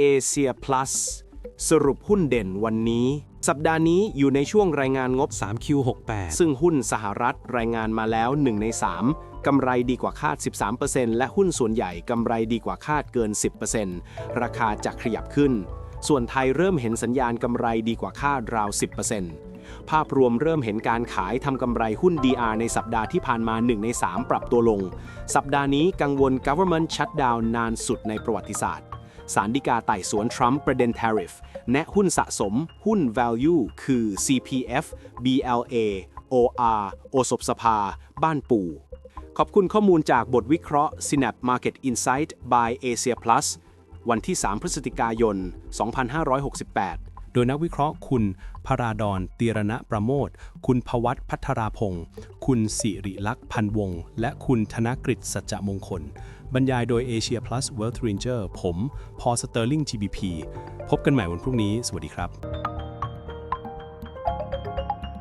Asia Plus สรุปหุ้นเด่นวันนี้ สัปดาห์นี้อยู่ในช่วงรายงานงบ 3Q68 ซึ่งหุ้นสหรัฐรายงานมาแล้ว 1 ใน 3 กำไรดีกว่าคาด 13%และหุ้นส่วนใหญ่กำไรดีกว่าคาดเกิน 10%ราคาจะขยับขึ้น ส่วนไทยเริ่มเห็นสัญญาณกำไรดีกว่าคาดราว 10%ภาพรวมเริ่มเห็นการขายทำกำไรหุ้น DR ในสัปดาห์ที่ผ่านมา 1 ใน 3 ปรับตัวลง สัปดาห์นี้กังวล government shutdown นานสุดในประวัติศาสตร์ สารดีกาไต่สวนทรัมป์ประเด็น tariff แนะหุ้นสะสม หุ้น value คือ CPF BLA OR โอสบสภา บ้านปู่ ขอบคุณข้อมูลจากบทวิเคราะห์ Synap Market Insight by Asia Plus วันที่ 3 พฤศจิกายน 2568 โดยนักวิเคราะห์คุณพราดอนตีรณะประโมท คุณพวัตพัทราพงศ์คุณสิริลักษณ์พันวงศ์และคุณธนกฤษสัจจมงคล บรรยายโดย Asia Plus World Ranger ผม พอสเตอร์ลิง GBP พบกันใหม่วันพรุ่งนี้ สวัสดีครับ